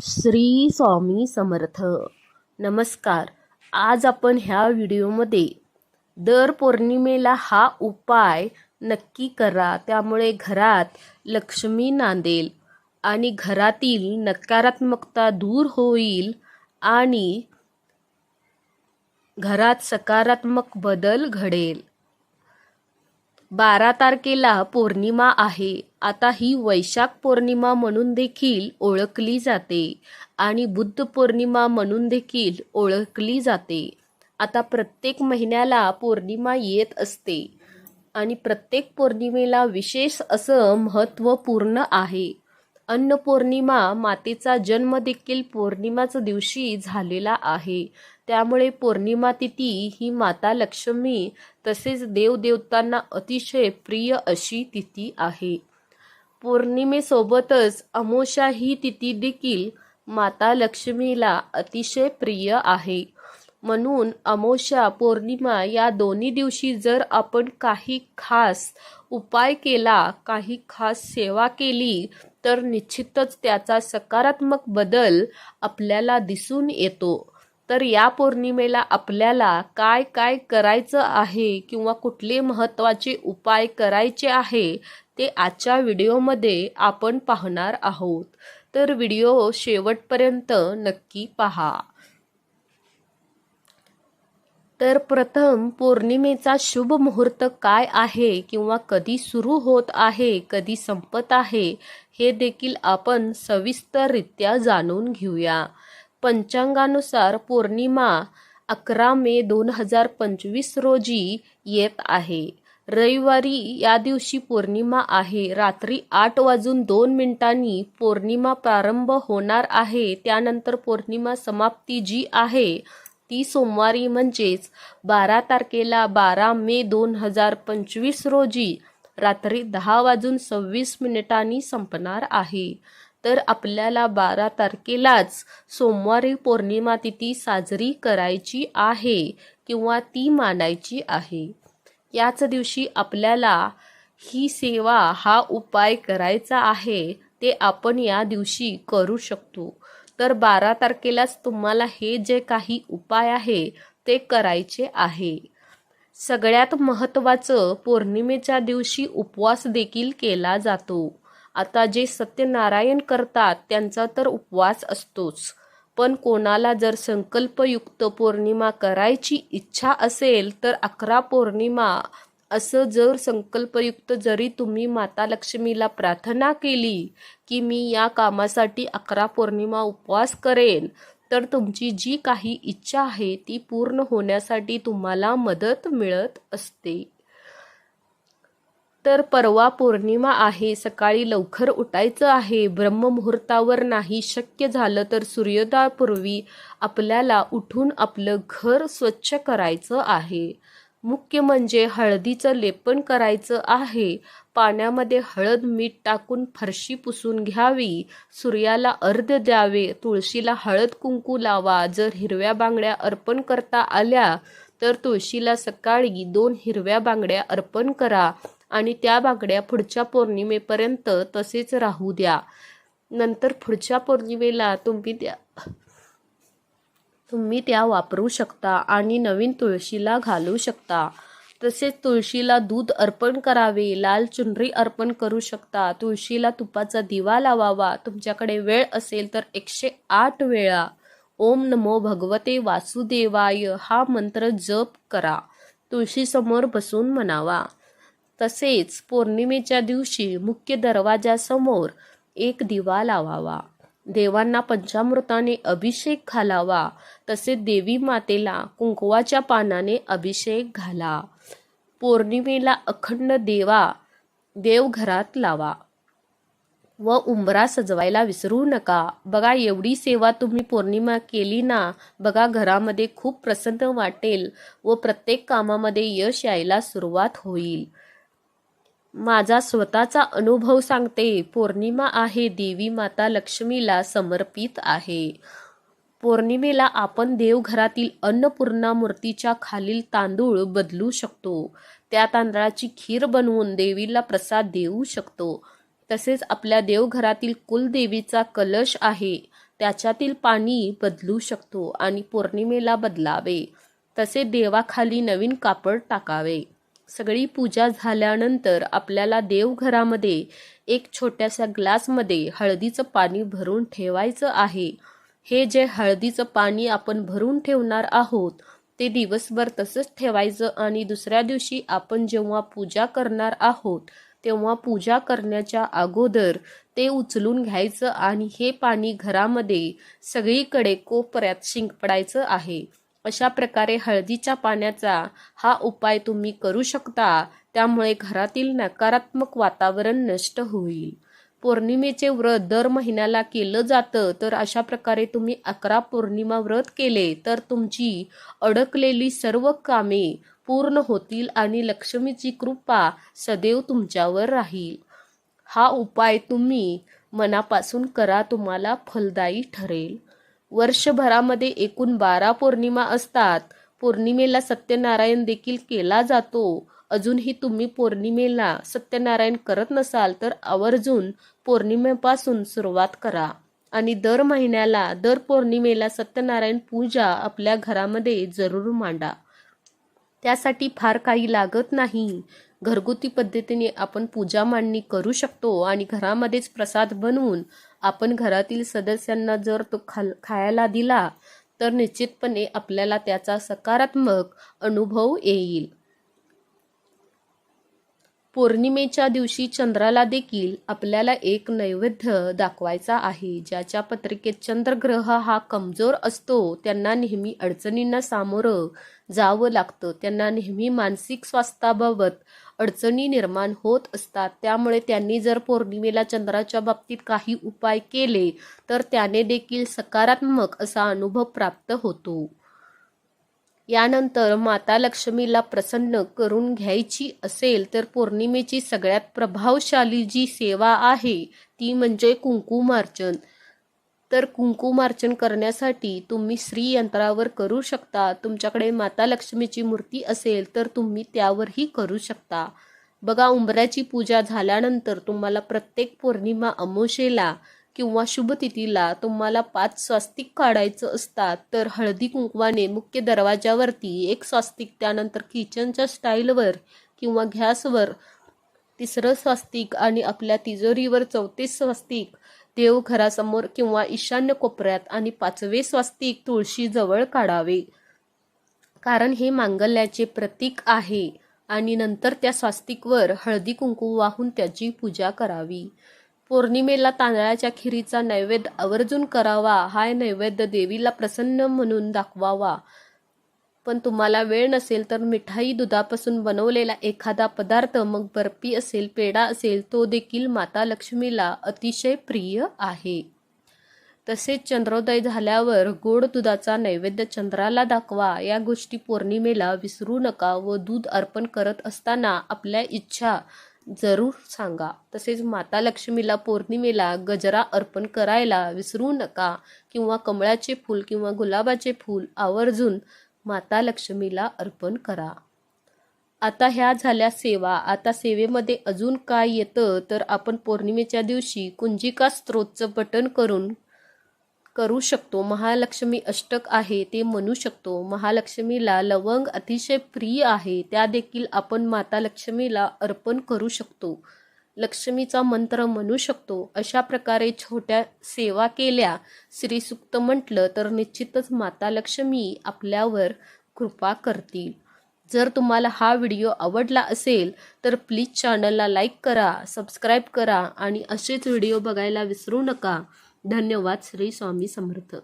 श्री स्वामी समर्थ. नमस्कार. आज आपण ह्या व्हिडिओमध्ये दर पौर्णिमेला हा उपाय नक्की करा. त्यामुळे घरात लक्ष्मी नांदेल आणि घरातील नकारात्मकता दूर होईल आणि घरात सकारात्मक बदल घडेल. बारा तारखेला पौर्णिमा आहे. आता ही वैशाख पौर्णिमा म्हणून देखील ओळखली जाते आणि बुद्ध पौर्णिमा म्हणून देखील ओळखली जाते. आता प्रत्येक महिन्याला पौर्णिमा येत असते आणि प्रत्येक पौर्णिमेला विशेष असं महत्त्वपूर्ण आहे. अन्नपौर्णिमा मातेचा जन्म देखील पौर्णिमाच दिवशी झालेला आहे. त्यामुळे पौर्णिमा तिथी ही माता लक्ष्मी तसेच देवदेवतांना अतिशय प्रिय अशी तिथी आहे. पौर्णिमेसोबतच अमोशा ही तिथी देखील माता लक्ष्मीला अतिशय प्रिय आहे. म्हणून अमोशा पौर्णिमा या दोन्ही दिवशी जर आपण काही खास उपाय केला काही खास सेवा केली तर निश्चितच त्याचा सकारात्मक बदल आपल्याला दिसून येतो. तर या पौर्णिमेला आपल्याला काय काय करायचं आहे किंवा कुठले महत्त्वाचे उपाय करायचे आहे ते आजच्या व्हिडिओमध्ये आपण पाहणार आहोत. तर व्हिडिओ शेवटपर्यंत नक्की पहा. तर प्रथम पौर्णिमेचा शुभ मुहूर्त काय आहे किंवा कधी सुरू होत आहे कधी संपत आहे हे देखील आपण सविस्तररित्या जाणून घेऊया. पंचांगानुसार पौर्णिमा अकरा मे दोन हजार पंचवीस रोजी येत आहे. रविवारी या दिवशी पौर्णिमा आहे. रात्री आठ वाजून दोन मिनिटांनी पौर्णिमा प्रारंभ होणार आहे. त्यानंतर पौर्णिमा समाप्ती जी आहे ती सोमवारी म्हणजेच बारा तारखेला बारा मे दोन हजार पंचवीस रोजी रात्री दहा वाजून सव्वीस मिनिटांनी संपणार आहे. तर आपल्याला बारा तारखेलाच सोमवारी पौर्णिमा तिथी साजरी करायची आहे किंवा ती मानायची आहे. याच दिवशी आपल्याला ही सेवा हा उपाय करायचा आहे ते आपण या दिवशी करू शकतो. तर बारा तारखेलाच तुम्हाला हे जे काही उपाय आहे ते करायचे आहे. सगळ्यात महत्त्वाचं पौर्णिमेच्या दिवशी उपवास देखील केला जातो. आता जे सत्यनारायण करतात त्यांचा तर उपवास असतोच. पण कोणाला जर संकल्पयुक्त पौर्णिमा करायची इच्छा असेल तर अकरा पौर्णिमा असं जर संकल्पयुक्त जरी तुम्ही माता लक्ष्मीला प्रार्थना केली की मी या कामासाठी अकरा पौर्णिमा उपवास करेन तर तुमची जी काही इच्छा आहे ती पूर्ण होण्यासाठी तुम्हाला मदत मिळत असते. तर परवा पौर्णिमा आहे सकाळी लवकर उठायचं आहे ब्रह्ममुहूर्तावर नाही शक्य झालं तर सूर्योदयापूर्वी आपल्याला उठून आपलं घर स्वच्छ करायचं आहे. मुख्य म्हणजे हळदीचं लेपन करायचं आहे. पाण्यामध्ये हळद मीठ टाकून फरशी पुसून घ्यावी. सूर्याला अर्ध द्यावे. तुळशीला हळद कुंकू लावा. जर हिरव्या बांगड्या अर्पण करता आल्या तर तुळशीला सकाळी दोन हिरव्या बांगड्या अर्पण करा आणि त्या बांगड्या पुढच्या पौर्णिमेपर्यंत तसेच राहू द्या. नंतर पुढच्या पौर्णिमेला तुम्ही त्या तुम्ही त्या वापरू शकता आणि नवीन तुळशीला घालू शकता. तसेच तुळशीला दूध अर्पण करावे लाल चुनरी अर्पण करू शकता. तुळशीला तुपाचा दिवा लावावा. तुमच्याकडे वेळ असेल तर एकशे आठ वेळा. ओम नमो भगवते वासुदेवाय. हा मंत्र जप करा. तुळशीसमोर बसून म्हणावा. तसेच पौर्णिमेच्या दिवशी मुख्य दरवाजासमोर एक दिवा लावावा. देवांना पंचामृताने अभिषेक घालावा तसे देवी मातेला कुंकवाच्या पानाने अभिषेक घाला. पौर्णिमेला अखंड देवा देवघरात लावा. व उंबरा सजवायला विसरू नका. बघा एवढी सेवा तुम्ही पौर्णिमा केली ना बघा घरामध्ये खूप प्रसन्न वाटेल व प्रत्येक कामामध्ये यश यायला सुरुवात होईल. माझा स्वतःचा अनुभव सांगते. पौर्णिमा आहे देवी माता लक्ष्मीला समर्पित आहे. पौर्णिमेला आपण देवघरातील अन्नपूर्णा मूर्तीच्या खालील तांदूळ बदलू शकतो. त्या तांदळाची खीर बनवून देवीला प्रसाद देऊ शकतो. तसेच आपल्या देवघरातील कुलदेवीचा कलश आहे. त्याच्यातील पाणी बदलू शकतो आणि पौर्णिमेला बदलावे. तसे देवाखाली नवीन कापड टाकावे. सगळी पूजा झाल्यानंतर आपल्याला देवघरामध्ये एक छोट्याशा ग्लासमध्ये हळदीचं पाणी भरून ठेवायचं आहे. हे जे हळदीचं पाणी आपण भरून ठेवणार आहोत ते दिवसभर तसंच ठेवायचं आणि दुसऱ्या दिवशी आपण जेव्हा पूजा करणार आहोत तेव्हा पूजा करण्याच्या अगोदर ते उचलून घ्यायचं आणि हे पाणी घरामध्ये सगळीकडे कोपऱ्यात शिंकपडायचं आहे. अशा प्रकारे हळदीच्या पाण्याचा हा उपाय तुम्ही करू शकता. त्यामुळे घरातील नकारात्मक वातावरण नष्ट होईल. पौर्णिमेचे व्रत दर महिन्याला केलं जातं. तर अशा प्रकारे तुम्ही अकरा पौर्णिमा व्रत केले तर तुमची अडकलेली सर्व कामे पूर्ण होतील आणि लक्ष्मीची कृपा सदैव तुमच्यावर राहील. हा उपाय तुम्ही मनापासून करा तुम्हाला फलदायी ठरेल. वर्षभरामध्ये एकूण बारा पौर्णिमा असतात. पौर्णिमेला सत्यनारायण देखील केला जातो. अजूनही तुम्ही पौर्णिमेला सत्यनारायण करत नसाल तर आवर्जून पौर्णिमेपासून सुरुवात करा. आणि दर महिन्याला दर पौर्णिमेला सत्यनारायण पूजा आपल्या घरामध्ये जरूर मांडा. त्यासाठी फार काही लागत नाही. घरगुती पद्धतीने आपण पूजा मांडणी करू शकतो आणि घरामध्येच प्रसाद बनवून आपण घरातील सदस्यांना जर तो खाल खायला दिला तर निश्चितपणे आपल्याला त्याचा सकारात्मक अनुभव येईल. पौर्णिमेच्या दिवशी चंद्राला देखील आपल्याला एक नैवेद्य दाखवायचा आहे ज्याच्या पत्रिकेत चंद्रग्रह हा कमजोर असतो त्यांना नेहमी अडचणींना सामोरं जावं लागतं त्यांना नेहमी मानसिक स्वास्थ्याबाबत अडचणी निर्माण होत असतात. त्यामुळे त्यांनी जर पौर्णिमेला चंद्राच्या बाबतीत काही उपाय केले तर त्याने देखील सकारात्मक असा अनुभव प्राप्त होतो. यानंतर माता लक्ष्मीला प्रसन्न करून घ्यायची असेल तर पौर्णिमेची सगळ्यात प्रभावशाली जी सेवा आहे ती म्हणजे कुंकुमार्चन. तर कुंकुमार्चन करण्यासाठी तुम्ही श्री यंत्रावर करू शकता. तुमच्याकडे माता लक्ष्मीची मूर्ती असेल तर तुम्ही त्यावरही करू शकता. बघा उंबऱ्याची पूजा झाल्यानंतर तुम्हाला प्रत्येक पौर्णिमा अमोशेला किंवा शुभतिथीला तुम्हाला पाच स्वास्तिक काढायचं असतात तर हळदी कुंकवाने मुख्य दरवाजावरती एक स्वास्तिक त्यानंतर किचनच्या स्टाईलवर किंवा गॅसवर तिसरं स्वास्तिक आणि आपल्या तिजोरीवर चौथे स्वास्तिक देवघरासमोर किंवा ईशान्य कोपऱ्यात आणि पाचवे स्वास्तिक तुळशीजवळ काढावे. कारण हे मांगल्याचे प्रतीक आहे आणि नंतर त्या स्वास्तिकवर हळदी कुंकू वाहून त्याची पूजा करावी. पौर्णिमेला तांदळाच्या खिरीचा नैवेद्य आवर्जून करावा हा नैवेद्य देवीला प्रसन्न म्हणून दाखवावा. पण तुम्हाला वेळ नसेल तर मिठाई दुधापासून बनवलेला एखादा पदार्थ मग बर्फी असेल पेढा असेल तो देखील माता लक्ष्मीला अतिशय प्रिय आहे. तसेच चंद्रोदय झाल्यावर गोड दुधाचा नैवेद्य चंद्राला दाखवा. या गोष्टी पौर्णिमेला विसरू नका व दूध अर्पण करत असताना आपल्या इच्छा जरूर सांगा. तसेच माता लक्ष्मीला पौर्णिमेला गजरा अर्पण करायला विसरू नका किंवा कमळाचे फूल किंवा गुलाबाचे फूल आवर्जून माता लक्ष्मीला अर्पण करा. आता ह्या झाल्या सेवा. आता सेवेमध्ये अजून काय येतं? तर आपण पौर्णिमेच्या दिवशी कुंजिका स्त्रोतचं बटन करून करू शकतो. महालक्ष्मी अष्टक आहे ते म्हणू शकतो. महालक्ष्मीला लवंग अतिशय प्रिय आहे. त्या देखील आपण माता लक्ष्मीला अर्पण करू शकतो. लक्ष्मीचा मंत्र म्हणू शकतो. अशा प्रकारे छोट्या सेवा केल्या श्रीसुक्त म्हटलं तर निश्चितच माता लक्ष्मी आपल्यावर कृपा करतील. जर तुम्हाला हा व्हिडिओ आवडला असेल तर प्लीज चॅनलला लाईक करा सबस्क्राईब करा आणि असेच व्हिडिओ बघायला विसरू नका. धन्यवाद श्री स्वामी समर्थ.